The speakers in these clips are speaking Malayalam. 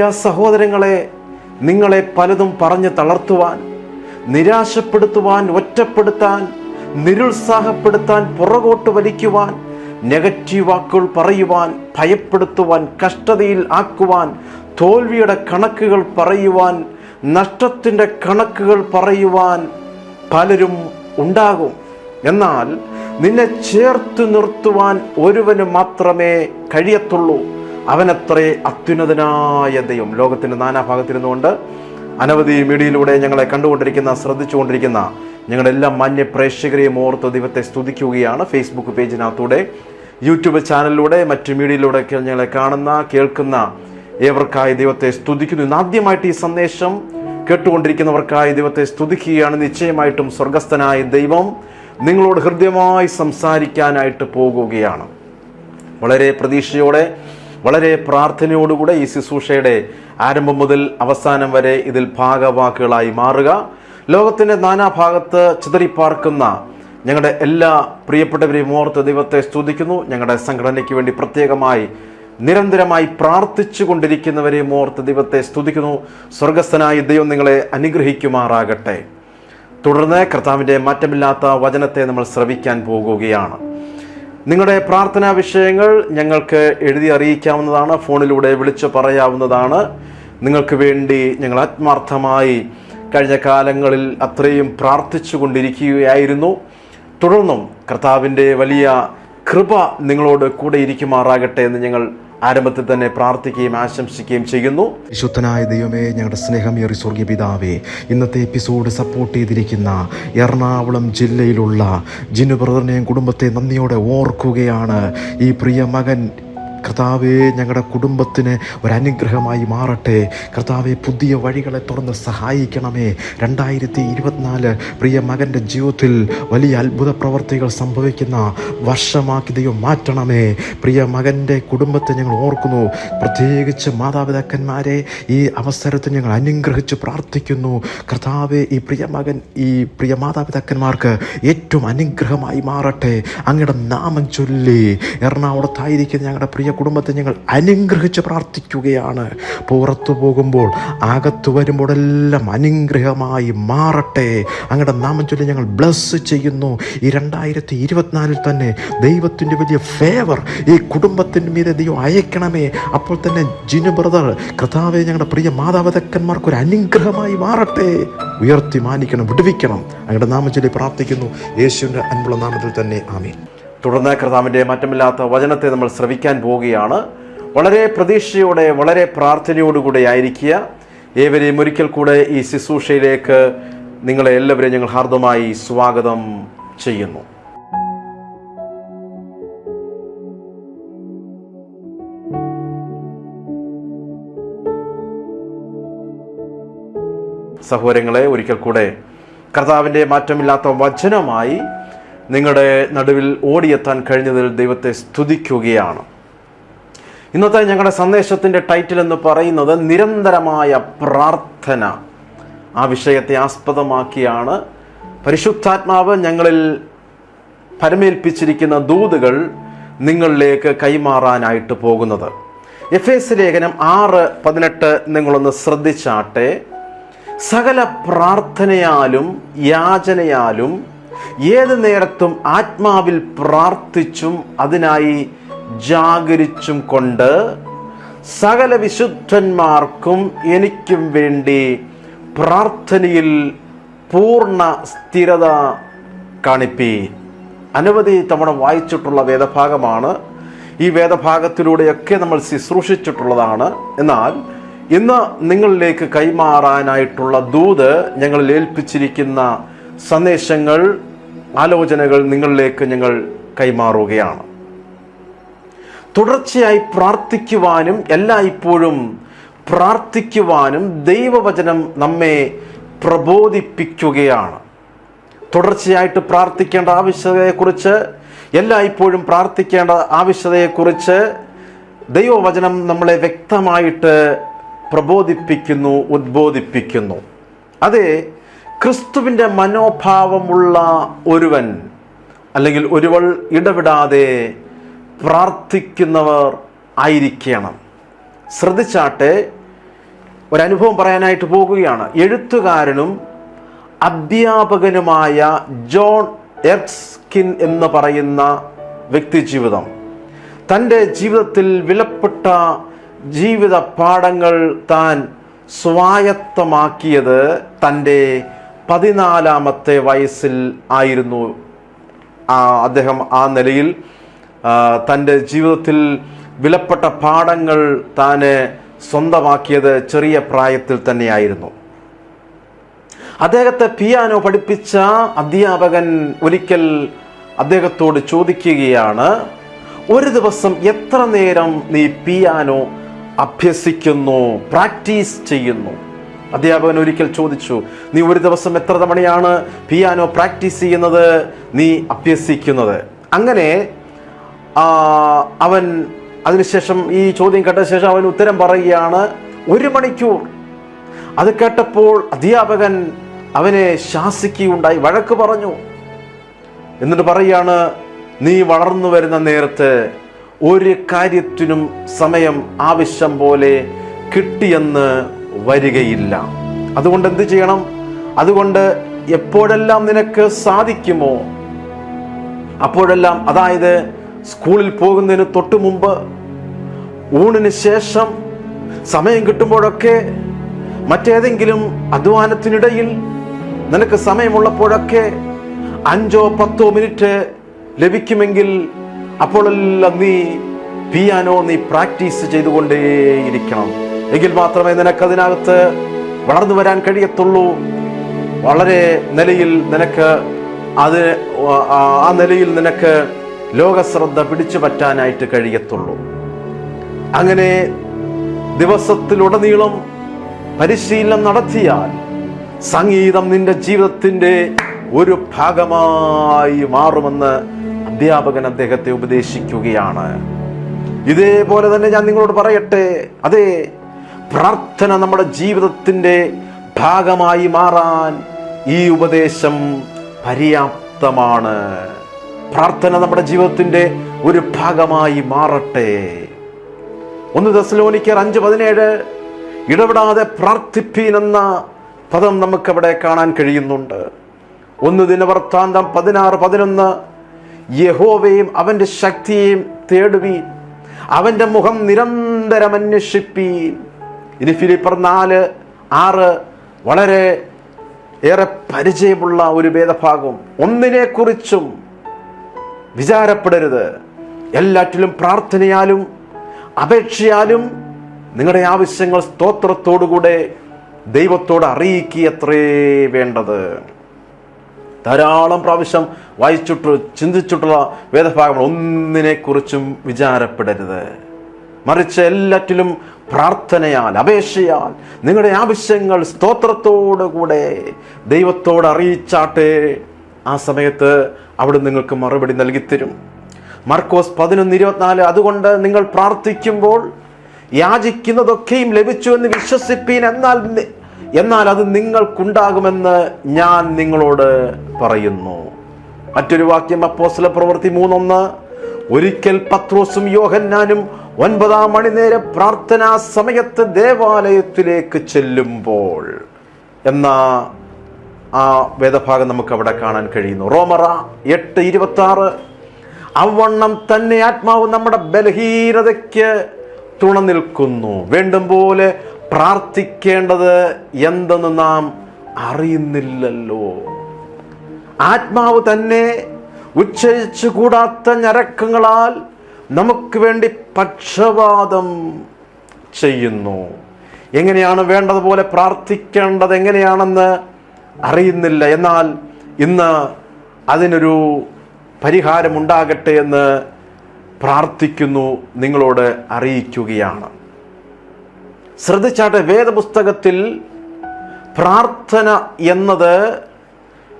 പ്രിയ സഹോദരങ്ങളെ നിങ്ങളെ പലതും പറഞ്ഞ് തളർത്തുവാൻ നിരാശപ്പെടുത്തുവാൻ ഒറ്റപ്പെടുത്താൻ നിരുത്സാഹപ്പെടുത്താൻ പുറകോട്ട് വലിക്കുവാൻ നെഗറ്റീവ് വാക്കുകൾ പറയുവാൻ ഭയപ്പെടുത്തുവാൻ കഷ്ടതയിൽ ആക്കുവാൻ തോൽവിയുടെ കണക്കുകൾ പറയുവാൻ നഷ്ടത്തിന്റെ കണക്കുകൾ പറയുവാൻ പലരും ഉണ്ടാകും. എന്നാൽ നിന്നെ ചേർത്ത് നിർത്തുവാൻ ഒരുവന് മാത്രമേ കഴിയത്തുള്ളൂ. അവനത്രേ അത്യുന്നതനായ ദൈവം. ലോകത്തിന്റെ നാനാഭാഗത്തിരുന്നുകൊണ്ട് അനവധി മീഡിയയിലൂടെ ഞങ്ങളെ കണ്ടുകൊണ്ടിരിക്കുന്ന ശ്രദ്ധിച്ചുകൊണ്ടിരിക്കുന്ന ഞങ്ങളുടെ എല്ലാ മാന്യ പ്രേക്ഷകരെയും ഓർത്ത് ദൈവത്തെ സ്തുതിക്കുകയാണ് ഫേസ്ബുക്ക് പേജിനകത്തൂടെ യൂട്യൂബ് ചാനലിലൂടെ മറ്റു മീഡിയയിലൂടെ ഞങ്ങളെ കാണുന്ന കേൾക്കുന്ന ഏവർക്കായി ദൈവത്തെ സ്തുതിക്കുന്നു. ഇന്ന് ആദ്യമായിട്ട് ഈ സന്ദേശം കേട്ടുകൊണ്ടിരിക്കുന്നവർക്കായി ദൈവത്തെ സ്തുതിക്കുകയാണ്. നിശ്ചയമായിട്ടും സ്വർഗസ്ഥനായ ദൈവം നിങ്ങളോട് ഹൃദ്യമായി സംസാരിക്കാനായിട്ട് പോകുകയാണ്. വളരെ പ്രതീക്ഷയോടെ വളരെ പ്രാർത്ഥനയോടുകൂടെ ഈ ശുശ്രൂഷയുടെ ആരംഭം മുതൽ അവസാനം വരെ ഇതിൽ ഭാഗവാക്കുകളായി മാറുക. ലോകത്തിന്റെ നാനാഭാഗത്ത് ചിതറിപ്പാർക്കുന്ന ഞങ്ങളുടെ എല്ലാ പ്രിയപ്പെട്ടവരെയും ഓർത്ത് ദൈവത്തെ സ്തുതിക്കുന്നു. ഞങ്ങളുടെ സംഘടനയ്ക്ക് വേണ്ടി പ്രത്യേകമായി നിരന്തരമായി പ്രാർത്ഥിച്ചു കൊണ്ടിരിക്കുന്നവരെയും ഓർത്ത് ദൈവത്തെ സ്തുതിക്കുന്നു. സ്വർഗസ്ഥനായ ദൈവം നിങ്ങളെ അനുഗ്രഹിക്കുമാറാകട്ടെ. തുടർന്ന് കർത്താവിന്റെ മാറ്റമില്ലാത്ത വചനത്തെ നമ്മൾ ശ്രവിക്കാൻ പോകുകയാണ്. നിങ്ങളുടെ പ്രാർത്ഥനാ വിഷയങ്ങൾ ഞങ്ങൾക്ക് എഴുതി അറിയിക്കാവുന്നതാണ് ഫോണിലൂടെ വിളിച്ചു പറയാവുന്നതാണ്. നിങ്ങൾക്ക് വേണ്ടി ഞങ്ങൾ ആത്മാർത്ഥമായി കഴിഞ്ഞ കാലങ്ങളിൽ അത്രയും പ്രാർത്ഥിച്ചു കൊണ്ടിരിക്കുകയായിരുന്നു. തുടർന്നും കർത്താവിന്റെ വലിയ കൃപ നിങ്ങളോട് കൂടെ ഇരിക്കുമാറാകട്ടെ എന്ന് ഞങ്ങൾ ആരംഭത്തിൽ തന്നെ പ്രാർത്ഥിക്കുകയും ആശംസിക്കുകയും ചെയ്യുന്നു. വിശുദ്ധനായ ദൈവമേ ഞങ്ങളുടെ സ്നേഹമേറി സ്വർഗീയ പിതാവേ ഇന്നത്തെ എപ്പിസോഡ് സപ്പോർട്ട് ചെയ്തിരിക്കുന്ന എറണാകുളം ജില്ലയിലുള്ള ജിനു ബ്രദറിനെയും കുടുംബത്തെ നന്ദിയോടെ ഓർക്കുകയാണ് ഈ പ്രിയ മകൻ കർത്താവെ ഞങ്ങളുടെ കുടുംബത്തിന് ഒരനുഗ്രഹമായി മാറട്ടെ. കർത്താവെ പുതിയ വഴികളെ തുറന്ന് സഹായിക്കണമേ. രണ്ടായിരത്തി ഇരുപത്തിനാല് പ്രിയ മകന്റെ ജീവിതത്തിൽ വലിയ അത്ഭുത പ്രവർത്തികൾ സംഭവിക്കുന്ന വർഷമാക്കി ദൈവം മാറ്റണമേ. പ്രിയ മകന്റെ കുടുംബത്തെ ഞങ്ങൾ ഓർക്കുന്നു. പ്രത്യേകിച്ച് മാതാപിതാക്കന്മാരെ ഈ അവസരത്തിൽ ഞങ്ങൾ അനുഗ്രഹിച്ച് പ്രാർത്ഥിക്കുന്നു. കർത്താവെ ഈ പ്രിയ മകൻ ഈ പ്രിയ മാതാപിതാക്കന്മാർക്ക് ഏറ്റവും അനുഗ്രഹമായി മാറട്ടെ. അങ്ങയുടെ നാമം ചൊല്ലി എറണാകുളത്തായിരിക്കുന്ന ഞങ്ങളുടെ പ്രിയ കുടുംബത്തെ ഞങ്ങൾ അനുഗ്രഹിച്ച് പ്രാർത്ഥിക്കുകയാണ്. പുറത്തു പോകുമ്പോൾ അകത്തു വരുമ്പോഴെല്ലാം അനുഗ്രഹമായി മാറട്ടെ. അങ്ങയുടെ നാമം ചൊല്ലി ഞങ്ങൾ ബ്ലസ് ചെയ്യുന്നു. ഈ രണ്ടായിരത്തി ഇരുപത്തിനാലിൽ തന്നെ ദൈവത്തിന്റെ വലിയ ഫേവർ ഈ കുടുംബത്തിന്റെ മീതെ ദൈവം അയക്കണമേ. അപ്പോൾ തന്നെ ജിനു ബ്രദർ കർത്താവെ ഞങ്ങളുടെ പ്രിയ മാതാപിതാക്കന്മാർക്ക് ഒരു അനുഗ്രഹമായി മാറട്ടെ. ഉയർത്തി മാനിക്കണം വിടുവിക്കണം. അങ്ങയുടെ നാമം ചൊല്ലി പ്രാർത്ഥിക്കുന്നു. യേശുവിന്റെ അൻപുള്ള നാമത്തിൽ തന്നെ ആമീൻ. തുടർന്ന് കർത്താവിന്റെ മാറ്റമില്ലാത്ത വചനത്തെ നമ്മൾ ശ്രവിക്കാൻ പോവുകയാണ്. വളരെ പ്രതീക്ഷയോടെ വളരെ പ്രാർത്ഥനയോടുകൂടെ ആയിരിക്കുക. ഏവരെയും ഒരിക്കൽ കൂടെ ഈ ശുശ്രൂഷയിലേക്ക് നിങ്ങളെ എല്ലാവരെയും ഞങ്ങൾ ഹാർദമായി സ്വാഗതം ചെയ്യുന്നു. സഹോദരങ്ങളെ ഒരിക്കൽ കൂടെ കർത്താവിന്റെ മാറ്റമില്ലാത്ത വചനമായി നിങ്ങളുടെ നടുവിൽ ഓടിയെത്താൻ കഴിഞ്ഞതിൽ ദൈവത്തെ സ്തുതിക്കുകയാണ്. ഇന്നത്തെ ഞങ്ങളുടെ സന്ദേശത്തിന്റെ ടൈറ്റിൽ എന്ന് പറയുന്നത് നിരന്തരമായ പ്രാർത്ഥന. ആ വിഷയത്തെ ആസ്പദമാക്കിയാണ് പരിശുദ്ധാത്മാവ് ഞങ്ങളിൽ പരമേൽപ്പിച്ചിരിക്കുന്ന ദൂതുകൾ നിങ്ങളിലേക്ക് കൈമാറാനായിട്ട് പോകുന്നത്. എഫ് എസ് ലേഖനം ആറ് പതിനെട്ട് നിങ്ങളൊന്ന് ശ്രദ്ധിച്ചാട്ടെ. സകല പ്രാർത്ഥനയാലും യാചനയാലും ഏത് നേരത്തും ആത്മാവിൽ പ്രാർത്ഥിച്ചും അതിനായി ജാഗരിച്ചും കൊണ്ട് സകല വിശുദ്ധന്മാർക്കും എനിക്കും വേണ്ടി പ്രാർത്ഥനയിൽ പൂർണ സ്ഥിരത കാണിപ്പി. അനവധി തവണ വായിച്ചിട്ടുള്ള വേദഭാഗമാണ്. ഈ വേദഭാഗത്തിലൂടെയൊക്കെ നമ്മൾ ശുശ്രൂഷിച്ചിട്ടുള്ളതാണ്. എന്നാൽ ഇന്ന് നിങ്ങളിലേക്ക് കൈമാറാനായിട്ടുള്ള ദൂത് ഞങ്ങളിൽ ഏൽപ്പിച്ചിരിക്കുന്ന സന്ദേശങ്ങൾ ആലോചനകൾ നിങ്ങളിലേക്ക് ഞങ്ങൾ കൈമാറുകയാണ്. തുടർച്ചയായി പ്രാർത്ഥിക്കുവാനും എല്ലായ്പ്പോഴും പ്രാർത്ഥിക്കുവാനും ദൈവവചനം നമ്മെ പ്രബോധിപ്പിക്കുകയാണ്. തുടർച്ചയായിട്ട് പ്രാർത്ഥിക്കേണ്ട ആവശ്യതയെക്കുറിച്ച് എല്ലായ്പ്പോഴും പ്രാർത്ഥിക്കേണ്ട ആവശ്യത്തെക്കുറിച്ച് ദൈവവചനം നമ്മളെ വ്യക്തമായിട്ട് പ്രബോധിപ്പിക്കുന്നു ഉദ്ബോധിപ്പിക്കുന്നു. അതെ ക്രിസ്തുവിന്റെ മനോഭാവമുള്ള ഒരുവൻ അല്ലെങ്കിൽ ഒരുവൾ ഇടപെടാതെ പ്രാർത്ഥിക്കുന്നവർ ആയിരിക്കണം. ശ്രദ്ധിച്ചാട്ടെ ഒരനുഭവം പറയാനായിട്ട് പോകുകയാണ്. എഴുത്തുകാരനും അധ്യാപകനുമായ ജോൺ എർസ്കിൻ എന്ന് പറയുന്ന വ്യക്തി ജീവിതം. തന്റെ ജീവിതത്തിൽ വിലപ്പെട്ട ജീവിത പാഠങ്ങൾ താൻ സ്വായത്തമാക്കിയത് തന്റെ പതിനാലാമത്തെ വയസ്സിൽ ആയിരുന്നു അദ്ദേഹം ആ നിലയിൽ. തന്റെ ജീവിതത്തിൽ വിലപ്പെട്ട പാഠങ്ങൾ താന് സ്വന്തമാക്കിയത് ചെറിയ പ്രായത്തിൽ തന്നെയായിരുന്നു. അദ്ദേഹത്തെ പിയാനോ പഠിപ്പിച്ച അധ്യാപകൻ ഒരിക്കൽ അദ്ദേഹത്തോട് ചോദിക്കുകയാണ് ഒരു ദിവസം എത്ര നേരം നീ പിയാനോ അഭ്യസിക്കുന്നു പ്രാക്ടീസ് ചെയ്യുന്നു? അധ്യാപകൻ ഒരിക്കൽ ചോദിച്ചു നീ ഒരു ദിവസം എത്ര തവണയാണ് പിയാനോ പ്രാക്ടീസ് ചെയ്യുന്നത്? നീ അഭ്യസിക്കുന്നത്? അങ്ങനെ അവൻ അതിനുശേഷം ഈ ചോദ്യം കേട്ട ശേഷം അവൻ ഉത്തരം പറയുകയാണ് ഒരു മണിക്കൂർ. അത് കേട്ടപ്പോൾ അധ്യാപകൻ അവനെ ശാസിക്കുകയുണ്ടായി വഴക്ക് പറഞ്ഞു. എന്നിട്ട് പറയാണ് നീ വളർന്നു വരുന്ന നേരത്ത് ഒരു കാര്യത്തിനും സമയം ആവശ്യം പോലെ കിട്ടിയെന്ന് വരികയില്ല. അതുകൊണ്ട് എന്ത് ചെയ്യണം? അതുകൊണ്ട് എപ്പോഴെല്ലാം നിനക്ക് സാധിക്കുമോ? അപ്പോഴെല്ലാം അതായത് സ്കൂളിൽ പോകുന്നതിന് തൊട്ടു മുമ്പ് ഊണിന് ശേഷം സമയം കിട്ടുമ്പോഴൊക്കെ മറ്റേതെങ്കിലും അധ്വാനത്തിനിടയിൽ നിനക്ക് സമയമുള്ളപ്പോഴൊക്കെ അഞ്ചോ പത്തോ മിനിറ്റ് ലഭിക്കുമെങ്കിൽ അപ്പോഴെല്ലാം നീ പിയാനോ നീ പ്രാക്ടീസ് ചെയ്തുകൊണ്ടേയിരിക്കണം. എങ്കിൽ മാത്രമേ നിനക്ക് അതിനകത്ത് വളർന്നു വരാൻ കഴിയത്തുള്ളൂ. വളരെ നിലയിൽ നിനക്ക് അത് ആ- ആ നിലയിൽ നിനക്ക് ലോകശ്രദ്ധ പിടിച്ചു പറ്റാനായിട്ട് കഴിയത്തുള്ളൂ. അങ്ങനെ ദിവസത്തിലുടനീളം പരിശീലനം നടത്തിയാൽ സംഗീതം നിന്റെ ജീവിതത്തിന്റെ ഒരു ഭാഗമായി മാറുമെന്ന് അധ്യാപകൻ അദ്ദേഹത്തെ ഉപദേശിക്കുകയാണ്. ഇതേപോലെ തന്നെ ഞാൻ നിങ്ങളോട് പറയട്ടെ. അതെ പ്രാർത്ഥന നമ്മുടെ ജീവിതത്തിന്റെ ഭാഗമായി മാറാൻ ഈ ഉപദേശം പര്യാപ്തമാണ്. പ്രാർത്ഥന നമ്മുടെ ജീവിതത്തിന്റെ ഒരു ഭാഗമായി മാറട്ടെ. ഒന്ന് ദസ്ലോനിക്കർ അഞ്ച് പതിനേഴ് ഇടപെടാതെ പ്രാർത്ഥിപ്പീൻ എന്ന പദം നമുക്കവിടെ കാണാൻ കഴിയുന്നുണ്ട്. ഒന്ന് ദിനവൃത്താന്തം പതിനാറ് പതിനൊന്ന് യഹോവയും അവന്റെ ശക്തിയെയും തേടുവീൻ അവന്റെ മുഖം നിരന്തരം അന്വേഷിപ്പീൻ. ഇനി ഫിലിപ്പർ നാല് ആറ് വളരെ ഏറെ പരിചയമുള്ള ഒരു വേദഭാഗം ഒന്നിനെക്കുറിച്ചും വിചാരപ്പെടരുത്. എല്ലാറ്റിലും പ്രാർത്ഥനയാലും അപേക്ഷയാലും നിങ്ങളുടെ ആവശ്യങ്ങൾ സ്തോത്രത്തോടുകൂടെ ദൈവത്തോട് അറിയിക്കുകയത്രേ വേണ്ടത്. ധാരാളം പ്രാവശ്യം വായിച്ചിട്ട് ചിന്തിച്ചിട്ടുള്ള വേദഭാഗങ്ങൾ ഒന്നിനെക്കുറിച്ചും വിചാരപ്പെടരുത്. മറിച്ച് എല്ലാറ്റിലും പ്രാർത്ഥനയാൽ അപേക്ഷയാൽ നിങ്ങളുടെ ആവശ്യങ്ങൾ സ്തോത്രത്തോടുകൂടെ ദൈവത്തോട് അറിയിച്ചാട്ടെ. ആ സമയത്ത് അവിടെ നിങ്ങൾക്ക് മറുപടി നൽകിത്തരും. മർക്കോസ് പതിനൊന്ന് ഇരുപത്തിനാല് അതുകൊണ്ട് നിങ്ങൾ പ്രാർത്ഥിക്കുമ്പോൾ യാചിക്കുന്നതൊക്കെയും ലഭിച്ചു എന്ന് വിശ്വസിപ്പീൻ. എന്നാൽ എന്നാൽ അത് നിങ്ങൾക്കുണ്ടാകുമെന്ന് ഞാൻ നിങ്ങളോട് പറയുന്നു. മറ്റൊരു വാക്യം അപ്പോസ്ല പ്രവൃത്തി മൂന്നൊന്ന് ഒരിക്കൽ പത്രോസും യോഹന്നാനും ഒൻപതാം മണിനേര പ്രാർത്ഥനാ സമയത്ത് ദേവാലയത്തിലേക്ക് ചെല്ലുമ്പോൾ. എന്ന ആ വേദഭാഗം നമുക്ക് അവിടെ കാണാൻ കഴിയുന്നു. റോമറ എട്ട് ഇരുപത്തി ആറ് അവണ്ണം തന്നെ ആത്മാവ് നമ്മുടെ ബലഹീനതയ്ക്ക് തുണനിൽക്കുന്നു വേണ്ടും പോലെ പ്രാർത്ഥിക്കേണ്ടത് എന്തെന്ന് നാം അറിയുന്നില്ലല്ലോ. ആത്മാവ് തന്നെ ഉച്ചരിച്ചു കൂടാത്ത ഞരക്കങ്ങളാൽ നമുക്ക് വേണ്ടി പക്ഷപാതം ചെയ്യുന്നു. എങ്ങനെയാണ് വേണ്ടതുപോലെ പ്രാർത്ഥിക്കേണ്ടത്? എങ്ങനെയാണെന്ന് അറിയുന്നില്ല. എന്നാൽ ഇന്ന് അതിനൊരു പരിഹാരമുണ്ടാകട്ടെ എന്ന് പ്രാർത്ഥിക്കുന്നു. നിങ്ങളോട് അറിയിക്കുകയാണ്. ശ്രദ്ധിച്ചാട്ടെ വേദപുസ്തകത്തിൽ പ്രാർത്ഥന എന്നത്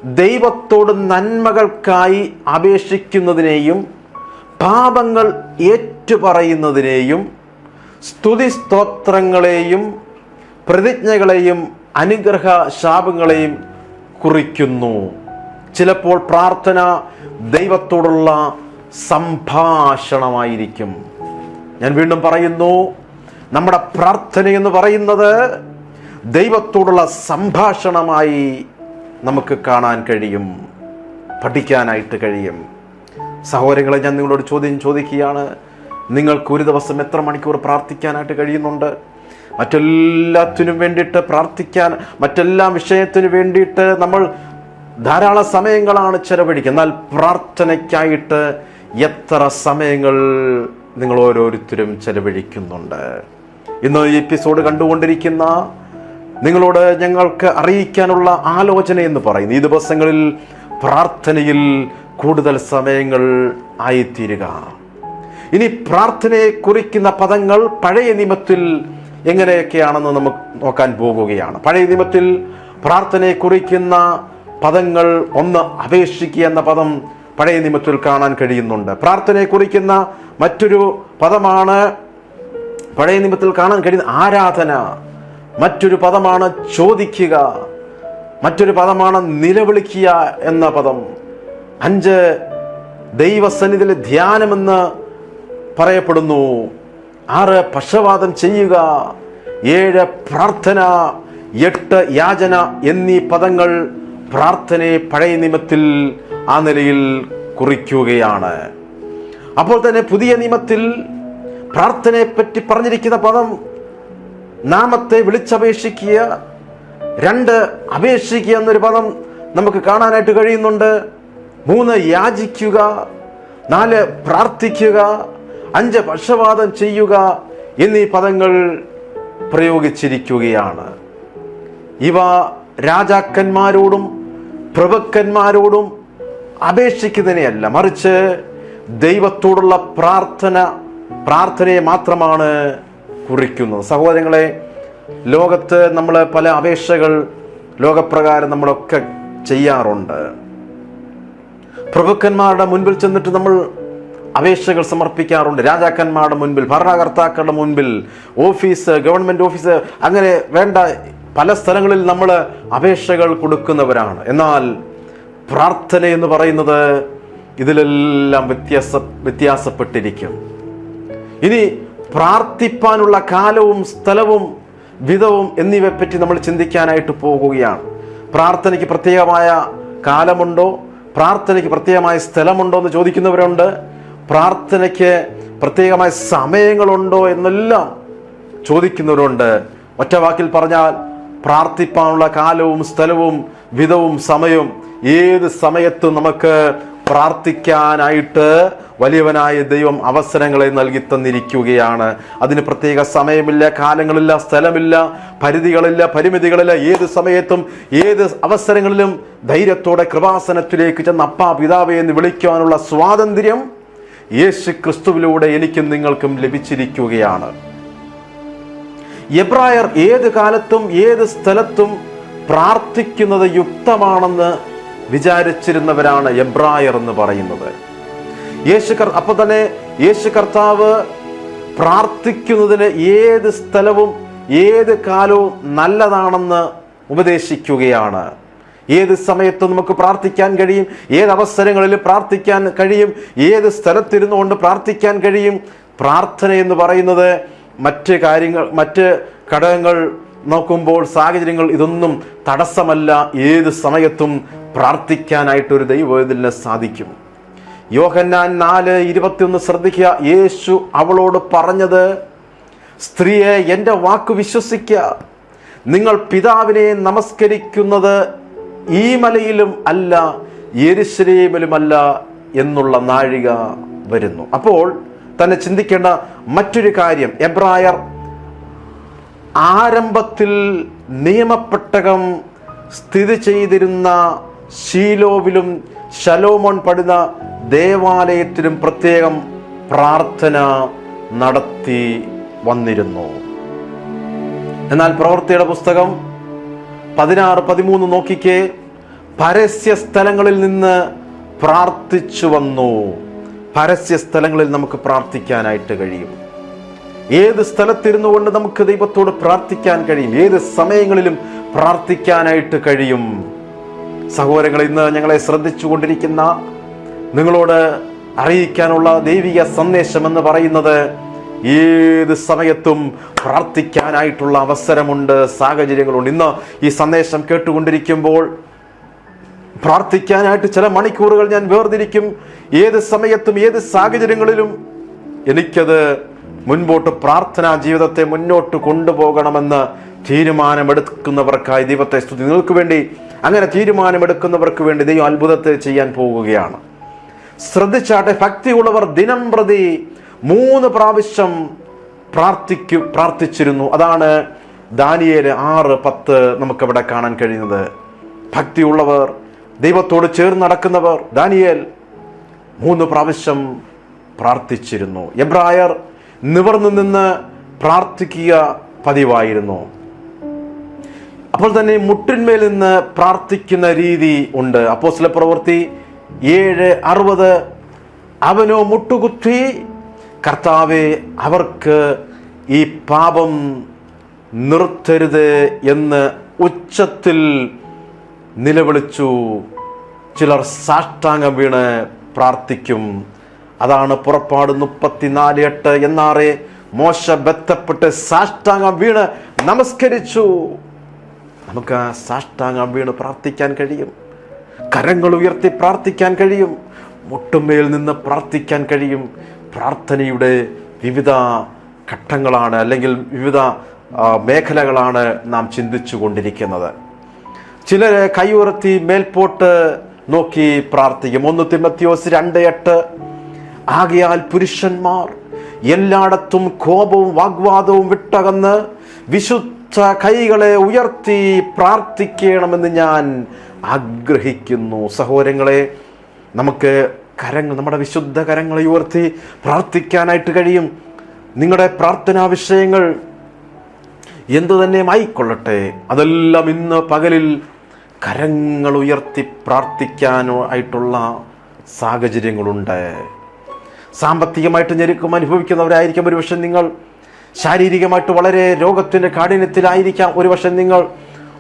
ദൈവത്തോട് നന്മകൾക്കായി അപേക്ഷിക്കുന്നതിനെയും പാപങ്ങൾ ഏറ്റുപറയുന്നതിനെയും സ്തുതി സ്തോത്രങ്ങളെയും പ്രതിജ്ഞകളെയും അനുഗ്രഹ ശാപങ്ങളെയും കുറിക്കുന്നു. ചിലപ്പോൾ പ്രാർത്ഥന ദൈവത്തോടുള്ള സംഭാഷണമായിരിക്കും. ഞാൻ വീണ്ടും പറയുന്നു നമ്മുടെ പ്രാർത്ഥന എന്ന് പറയുന്നത് ദൈവത്തോടുള്ള സംഭാഷണമായി നമുക്ക് കാണാൻ കഴിയും പഠിക്കാനായിട്ട് കഴിയും. സഹോദരങ്ങളെ ഞാൻ നിങ്ങളോട് ചോദ്യം ചോദിക്കുകയാണ്. നിങ്ങൾക്ക് ഒരു ദിവസം എത്ര മണിക്കൂർ പ്രാർത്ഥിക്കാനായിട്ട് കഴിയുന്നുണ്ട്? മറ്റെല്ലാത്തിനും വേണ്ടിയിട്ട് പ്രാർത്ഥിക്കാൻ മറ്റെല്ലാ വിഷയത്തിനു വേണ്ടിയിട്ട് നമ്മൾ ധാരാളം സമയങ്ങളാണ് ചെലവഴിക്കുക എന്നാൽ പ്രാർത്ഥനയ്ക്കായിട്ട് എത്ര സമയങ്ങൾ നിങ്ങൾ ഓരോരുത്തരും ചെലവഴിക്കുന്നുണ്ട്? ഇന്ന് ഈ എപ്പിസോഡ് കണ്ടുകൊണ്ടിരിക്കുന്ന നിങ്ങളോട് ഞങ്ങൾക്ക് അറിയിക്കാനുള്ള ആലോചന എന്ന് പറയുന്നു. ഈ ദിവസങ്ങളിൽ പ്രാർത്ഥനയിൽ കൂടുതൽ സമയങ്ങൾ ആയിത്തീരുക. ഇനി പ്രാർത്ഥനയെ കുറിക്കുന്ന പദങ്ങൾ പഴയ നിയമത്തിൽ എങ്ങനെയൊക്കെയാണെന്ന് നമുക്ക് നോക്കാൻ പോകുകയാണ്. പഴയ നിയമത്തിൽ പ്രാർത്ഥനയെ കുറിക്കുന്ന പദങ്ങൾ ഒന്ന് അപേക്ഷിക്കുക എന്ന പദം പഴയ നിയമത്തിൽ കാണാൻ കഴിയുന്നുണ്ട്. പ്രാർത്ഥനയെ കുറിക്കുന്ന മറ്റൊരു പദമാണ് പഴയ നിയമത്തിൽ കാണാൻ കഴിയുന്ന ആരാധന. മറ്റൊരു പദമാണ് ചോദിക്കുക മറ്റൊരു പദമാണ് നിലവിളിക്കുക എന്ന പദം. അഞ്ച് ദൈവസന്നിധിയിലെ ധ്യാനമെന്ന് പറയപ്പെടുന്നു. ആറ് പക്ഷവാദം ചെയ്യുക ഏഴ് പ്രാർത്ഥന എട്ട് യാചന എന്നീ പദങ്ങൾ പ്രാർത്ഥനയെ പഴയ നിയമത്തിൽ ആ നിലയിൽ കുറിക്കുകയാണ്. അപ്പോൾ തന്നെ പുതിയ നിയമത്തിൽ പ്രാർത്ഥനയെ പറ്റി പറഞ്ഞിരിക്കുന്ന പദം നാമത്തെ വിളിച്ചപേക്ഷിക്കുക രണ്ട് അപേക്ഷിക്കുക എന്നൊരു പദം നമുക്ക് കാണാനായിട്ട് കഴിയുന്നുണ്ട്. മൂന്ന് യാചിക്കുക നാല് പ്രാർത്ഥിക്കുക അഞ്ച് പക്ഷപാതം ചെയ്യുക എന്നീ പദങ്ങൾ പ്രയോഗിച്ചിരിക്കുകയാണ്. ഇവ രാജാക്കന്മാരോടും പ്രഭുക്കന്മാരോടും അപേക്ഷിക്കുന്നതിനെയല്ല മറിച്ച് ദൈവത്തോടുള്ള പ്രാർത്ഥന പ്രാർത്ഥനയെ മാത്രമാണ് കുറിക്കുന്നത് സഹോദരങ്ങളെ ലോകത്ത് നമ്മൾ പല അപേക്ഷകൾ ലോകപ്രകാരം നമ്മളൊക്കെ ചെയ്യാറുണ്ട്. പ്രഭുക്കന്മാരുടെ മുൻപിൽ ചെന്നിട്ട് നമ്മൾ അപേക്ഷകൾ സമർപ്പിക്കാറുണ്ട്. രാജാക്കന്മാരുടെ മുൻപിൽ ഭരണകർത്താക്കളുടെ മുൻപിൽ ഓഫീസ് ഗവൺമെന്റ് ഓഫീസ് അങ്ങനെ വേണ്ട പല സ്ഥലങ്ങളിൽ നമ്മൾ അപേക്ഷകൾ കൊടുക്കുന്നവരാണ്. എന്നാൽ പ്രാർത്ഥന എന്ന് പറയുന്നത് ഇതിലെല്ലാം വ്യത്യാസ വ്യത്യാസപ്പെട്ടിരിക്കും. ഇനി പ്രാർത്ഥിപ്പാനുള്ള കാലവും സ്ഥലവും വിധവും എന്നിവയെപ്പറ്റി നമ്മൾ ചിന്തിക്കാനായിട്ട് പോകുകയാണ്. പ്രാർത്ഥനയ്ക്ക് പ്രത്യേകമായ കാലമുണ്ടോ? പ്രാർത്ഥനയ്ക്ക് പ്രത്യേകമായ സ്ഥലമുണ്ടോ എന്ന് ചോദിക്കുന്നവരുണ്ട്. പ്രാർത്ഥനയ്ക്ക് പ്രത്യേകമായ സമയങ്ങളുണ്ടോ എന്നെല്ലാം ചോദിക്കുന്നവരുണ്ട്. ഒറ്റ വാക്കിൽ പറഞ്ഞാൽ പ്രാർത്ഥിപ്പാനുള്ള കാലവും സ്ഥലവും വിധവും സമയവും ഏത് സമയത്തും നമുക്ക് പ്രാർത്ഥിക്കാനായിട്ട് വലിയവനായ ദൈവം അവസരങ്ങളെ നൽകി തന്നിരിക്കുകയാണ്. അതിന് പ്രത്യേക സമയമില്ല കാലങ്ങളില്ല സ്ഥലമില്ല പരിധികളില്ല പരിമിതികളില്ല. ഏത് സമയത്തും ഏത് അവസരങ്ങളിലും ധൈര്യത്തോടെ കൃപാസനത്തിലേക്ക് ചെന്ന് അപ്പാ പിതാവേ എന്ന് വിളിക്കുവാനുള്ള സ്വാതന്ത്ര്യം യേശു ക്രിസ്തുവിലൂടെ എനിക്കും നിങ്ങൾക്കും ലഭിച്ചിരിക്കുകയാണ്. എബ്രായർ ഏത് കാലത്തും ഏത് സ്ഥലത്തും പ്രാർത്ഥിക്കുന്നത് യുക്തമാണെന്ന് വിചാരിച്ചിരുന്നവരാണ് എബ്രായർ എന്ന് പറയുന്നത്. യേശു കർ അപ്പൊ തന്നെ യേശു കർത്താവ് പ്രാർത്ഥിക്കുന്നതിന് ഏത് സ്ഥലവും ഏത് കാലവും നല്ലതാണെന്ന് ഉപദേശിക്കുകയാണ്. ഏത് സമയത്തും നമുക്ക് പ്രാർത്ഥിക്കാൻ കഴിയും ഏത് അവസരങ്ങളിൽ പ്രാർത്ഥിക്കാൻ കഴിയും ഏത് സ്ഥലത്തിരുന്നു കൊണ്ട് പ്രാർത്ഥിക്കാൻ കഴിയും. പ്രാർത്ഥന എന്ന് പറയുന്നത് മറ്റ് കാര്യങ്ങൾ മറ്റ് ഘടകങ്ങൾ നോക്കുമ്പോൾ സാഹചര്യങ്ങൾ ഇതൊന്നും തടസ്സമല്ല. ഏത് സമയത്തും പ്രാർത്ഥിക്കാനായിട്ട് ഒരു ദൈവത്തിന് സാധിക്കും. യോഹന്നാൻ നാല് ഇരുപത്തിയൊന്ന് ശ്രദ്ധിക്കുക. യേശു അവളോട് പറഞ്ഞത് സ്ത്രീയെ എന്റെ വാക്ക് വിശ്വസിക്കുക നിങ്ങൾ പിതാവിനെ നമസ്കരിക്കുന്നത് ഈ മലയിലും അല്ല എരിശ്രീമിലുമല്ല എന്നുള്ള നാഴിക വരുന്നു. അപ്പോൾ തന്നെ ചിന്തിക്കേണ്ട മറ്റൊരു കാര്യം. എബ്രായർ ആരംഭത്തിൽ നിയമപ്പെട്ടകം സ്ഥിതി ചെയ്തിരുന്ന ശീലോവിലും ശലോമോൻ പടുന്ന ദേവാലയത്തിലും പ്രത്യേകം പ്രാർത്ഥന നടത്തി വന്നിരുന്നു. എന്നാൽ പ്രവൃത്തിയുടെ പുസ്തകം പതിനാറ് പതിമൂന്ന് നോക്കിക്കേ പരസ്യ സ്ഥലങ്ങളിൽ നിന്ന് പ്രാർത്ഥിച്ചു വന്നു. പരസ്യ സ്ഥലങ്ങളിൽ നമുക്ക് പ്രാർത്ഥിക്കാനായിട്ട് കഴിയും. ഏത് സ്ഥലത്തിരുന്നു കൊണ്ട് നമുക്ക് ദൈവത്തോട് പ്രാർത്ഥിക്കാൻ കഴിയും? ഏത് സമയങ്ങളിലും പ്രാർത്ഥിക്കാനായിട്ട് കഴിയും? സഹോദരങ്ങൾ ഇന്ന് ഞങ്ങളെ ശ്രദ്ധിച്ചു കൊണ്ടിരിക്കുന്ന നിങ്ങളോട് അറിയിക്കാനുള്ള ദൈവിക സന്ദേശം എന്ന് പറയുന്നത് ഏത് സമയത്തും പ്രാർത്ഥിക്കാനായിട്ടുള്ള അവസരമുണ്ട് സാഹചര്യങ്ങളുണ്ട്. ഇന്ന് ഈ സന്ദേശം കേട്ടുകൊണ്ടിരിക്കുമ്പോൾ പ്രാർത്ഥിക്കാനായിട്ട് ചില മണിക്കൂറുകൾ ഞാൻ വേർതിരിക്കും. ഏത് സമയത്തും ഏത് സാഹചര്യങ്ങളിലും എനിക്കത് മുൻപോട്ട് പ്രാർത്ഥനാ ജീവിതത്തെ മുന്നോട്ട് കൊണ്ടുപോകണമെന്ന് തീരുമാനമെടുക്കുന്നവർക്കായി ദൈവത്തെ സ്തുതി. നിങ്ങൾക്ക് വേണ്ടി അങ്ങനെ തീരുമാനമെടുക്കുന്നവർക്ക് വേണ്ടി ദൈവം അത്ഭുതത്തെ ചെയ്യാൻ പോവുകയാണ് ശ്രദ്ധിച്ചാട്ടെ ഭക്തിയുള്ളവർ ദിനം പ്രതി മൂന്ന് പ്രാവശ്യം പ്രാർത്ഥിക്കു പ്രാർത്ഥിച്ചിരുന്നു. അതാണ് ദാനിയേൽ ആറ് പത്ത് നമുക്കവിടെ കാണാൻ കഴിയുന്നത്. ഭക്തിയുള്ളവർ ദൈവത്തോട് ചേർന്ന് നടക്കുന്നവർ ദാനിയേൽ മൂന്ന് പ്രാവശ്യം പ്രാർത്ഥിച്ചിരുന്നു. എബ്രായർ നിവർന്നു നിന്ന് പ്രാർത്ഥിക്കുക പതിവായിരുന്നു. അപ്പോൾ തന്നെ മുട്ടിന്മേൽ നിന്ന് പ്രാർത്ഥിക്കുന്ന രീതി ഉണ്ട്. അപ്പോസ്ല പ്രവൃത്തി ഏഴ് അറുപത് അവനോ മുട്ടുകുത്തി കർത്താവെ അവർക്ക് ഈ പാപം നിർത്തരുത് എന്ന് ഉച്ചത്തിൽ നിലവിളിച്ചു. ചിലർ സാഷ്ടാംഗം വീണ് പ്രാർത്ഥിക്കും. അതാണ് പുറപ്പാട് മുപ്പത്തിനാല് എട്ട് എന്നാറെ. മോശ ബന്ധപ്പെട്ട് സാഷ്ടാംഗം വീണ് നമസ്കരിച്ചു. നമുക്ക് ആ സാഷ്ടാംഗം വീണ് പ്രാർത്ഥിക്കാൻ കഴിയും. കരങ്ങൾ ഉയർത്തി പ്രാർത്ഥിക്കാൻ കഴിയും. മുട്ടുമേൽ നിന്ന് പ്രാർത്ഥിക്കാൻ കഴിയും. പ്രാർത്ഥനയുടെ വിവിധ ഘട്ടങ്ങളാണ് അല്ലെങ്കിൽ വിവിധ മേഖലകളാണ് നാം ചിന്തിച്ചു കൊണ്ടിരിക്കുന്നത് കൈ ഉയർത്തി മേൽപോട്ട് നോക്കി പ്രാർത്ഥിക്കും. ഒന്ന് തിമത്തിയോസ് രണ്ട് എട്ട്. ആകയാൽ പുരുഷന്മാർ എല്ലായിടത്തും കോപവും വാഗ്വാദവും വിട്ടകന്ന് വിശുദ്ധ കൈകളെ ഉയർത്തി പ്രാർത്ഥിക്കണമെന്ന് ഞാൻ ആഗ്രഹിക്കുന്നു. സഹോദരങ്ങളെ നമുക്ക് കരങ്ങൾ നമ്മുടെ വിശുദ്ധ കരങ്ങളെ ഉയർത്തി പ്രാർത്ഥിക്കാനായിട്ട് കഴിയും. നിങ്ങളുടെ പ്രാർത്ഥനാ വിഷയങ്ങൾ എന്തു തന്നെ ആയിക്കൊള്ളട്ടെ അതെല്ലാം ഇന്ന് പകലിൽ കരങ്ങൾ ഉയർത്തി പ്രാർത്ഥിക്കാനോ ആയിട്ടുള്ള സാഹചര്യങ്ങളുണ്ട്. സാമ്പത്തികമായിട്ട് ഞെരുക്കം അനുഭവിക്കുന്നവരായിരിക്കും ഒരുപക്ഷെ നിങ്ങൾ. ശാരീരികമായിട്ട് വളരെ രോഗത്തിന്റെ കാഠിന്യത്തിലായിരിക്കാം ഒരുപക്ഷെ നിങ്ങൾ.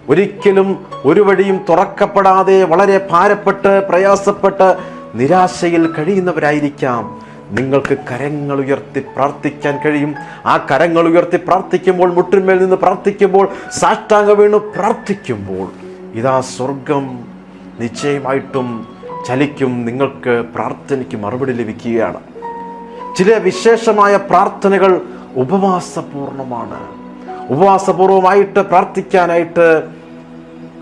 ഒരിക്കലും ഒരു വഴിയും തുറക്കപ്പെടാതെ വളരെ ഭാരപ്പെട്ട് പ്രയാസപ്പെട്ട് നിരാശയിൽ കഴിയുന്നവരായിരിക്കാം. നിങ്ങൾക്ക് കരങ്ങൾ ഉയർത്തി പ്രാർത്ഥിക്കാൻ കഴിയും. ആ കരങ്ങൾ ഉയർത്തി പ്രാർത്ഥിക്കുമ്പോൾ മുട്ടിന്മേൽ നിന്ന് പ്രാർത്ഥിക്കുമ്പോൾ സാഷ്ടാംഗ വീണ് പ്രാർത്ഥിക്കുമ്പോൾ ഇതാ സ്വർഗം നിശ്ചയമായിട്ടും ചലിക്കും നിങ്ങൾക്ക് പ്രാർത്ഥനയ്ക്ക് മറുപടി ലഭിക്കുകയാണ്. ചില വിശേഷമായ പ്രാർത്ഥനകൾ ഉപവാസപൂർണമാണ്. ഉപവാസപൂർവമായിട്ട് പ്രാർത്ഥിക്കാനായിട്ട്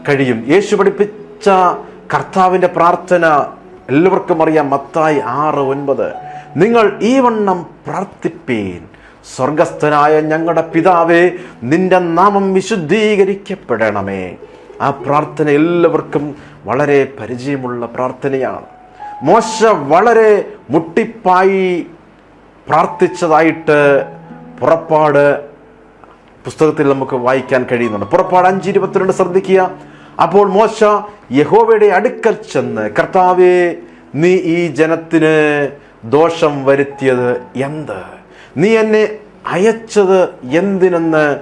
കഴിയും. യേശു പഠിപ്പിച്ച കർത്താവിന്റെ പ്രാർത്ഥന എല്ലാവർക്കും അറിയാം. മത്തായി ആറ് ഒൻപത്. നിങ്ങൾ ഈ വണ്ണം പ്രാർത്ഥിപ്പീൻ. സ്വർഗസ്ഥനായ ഞങ്ങളുടെ പിതാവേ നിന്റെ നാമം വിശുദ്ധീകരിക്കപ്പെടണമേ. ആ പ്രാർത്ഥന എല്ലാവർക്കും വളരെ പരിചയമുള്ള പ്രാർത്ഥനയാണ്. മോശ വളരെ മുട്ടിപ്പായി പ്രാർത്ഥിച്ചതായിട്ട് പുറപ്പാട് പുസ്തകത്തിൽ നമുക്ക് വായിക്കാൻ കഴിയുന്നുണ്ട്. പുറപ്പാട് അഞ്ച് ഇരുപത്തിരണ്ട് ശ്രദ്ധിക്കുക. അപ്പോൾ മോശ യഹോവയുടെ അടുക്കൽ ചെന്ന് കർത്താവെ നീ ഈ ജനത്തിന് ദോഷം വരുത്തിയത് എന്ത്? നീ എന്നെ അയച്ചത് എന്തിനെന്ന്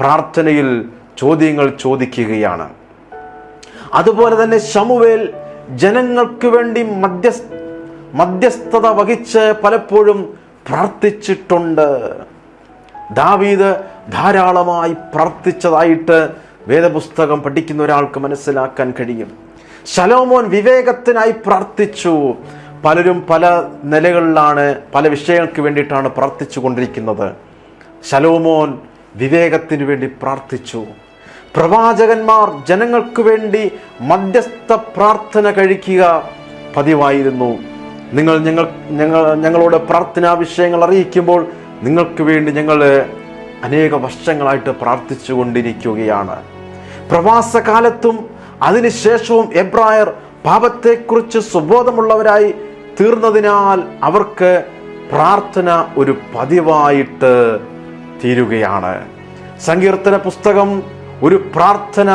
പ്രാർത്ഥനയിൽ ചോദ്യങ്ങൾ ചോദിക്കുകയാണ്. അതുപോലെ തന്നെ ശമുവേൽ ജനങ്ങൾക്ക് വേണ്ടി മധ്യസ്ഥ മധ്യസ്ഥത വഹിച്ച് പലപ്പോഴും പ്രാർത്ഥിച്ചിട്ടുണ്ട്. ദാവീദ് ധാരാളമായി പ്രാർത്ഥിച്ചതായിട്ട് വേദപുസ്തകം പഠിക്കുന്ന ഒരാൾക്ക് മനസ്സിലാക്കാൻ കഴിയും. ശലോമോൻ വിവേകത്തിനായി പ്രാർത്ഥിച്ചു. പലരും പല നിലകളിലാണ് പല വിഷയങ്ങൾക്ക് വേണ്ടിയിട്ടാണ് പ്രാർത്ഥിച്ചു കൊണ്ടിരിക്കുന്നത് ശലോമോൻ വിവേകത്തിന് വേണ്ടി പ്രാർത്ഥിച്ചു. പ്രവാചകന്മാർ ജനങ്ങൾക്ക് വേണ്ടി മധ്യസ്ഥ പ്രാർത്ഥന കഴിക്കുക പതിവായിരുന്നു. നിങ്ങൾ ഞങ്ങൾ ഞങ്ങൾ ഞങ്ങളോട് പ്രാർത്ഥനാ വിഷയങ്ങൾ അറിയിക്കുമ്പോൾ നിങ്ങൾക്ക് വേണ്ടി ഞങ്ങൾ അനേക വർഷങ്ങളായിട്ട് പ്രാർത്ഥിച്ചു കൊണ്ടിരിക്കുകയാണ്. പ്രവാസകാലത്തും അതിനുശേഷവും എബ്രായർ പാപത്തെക്കുറിച്ച് സുബോധമുള്ളവരായി തീർന്നതിനാൽ അവർക്ക് പ്രാർത്ഥന ഒരു പതിവായിട്ട് തീരുകയാണ്. സങ്കീർത്തന പുസ്തകം ഒരു പ്രാർത്ഥന